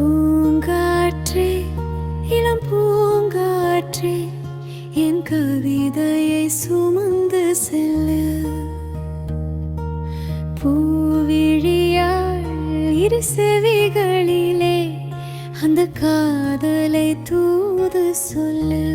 பூங்காற்றே இளம் பூங்காற்றே என் கவிதையை சுமந்து செல்லு. பூவிழியாள் இரு செவிகளிலே அந்த காதலை தூது சொல்லு.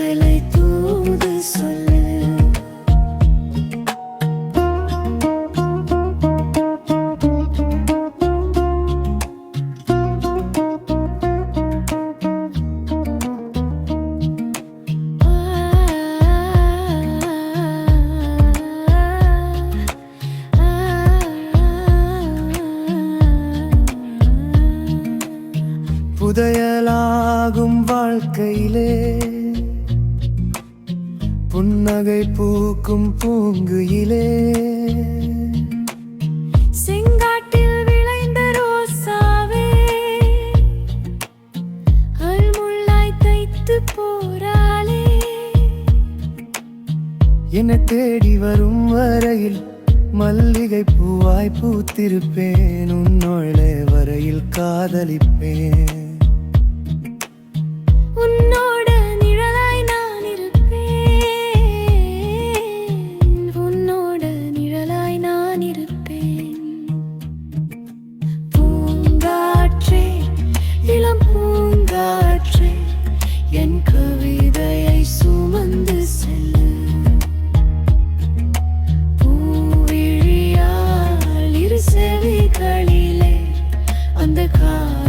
காதலை தூது சொல்லு. புதையலாகும் வாழ்க்கையிலே புன்னகை பூக்கும் பூங்குயிலே. செங்காட்டில் விளைந்த ரோசாவே அல்முள்ளாய் தைத்து போராளே. என்னை தேடி வரும் வரையில் மல்லிகை பூவாய் பூத்திருப்பேன். உன்னோழே வரையில் காதலிப்பேன். love.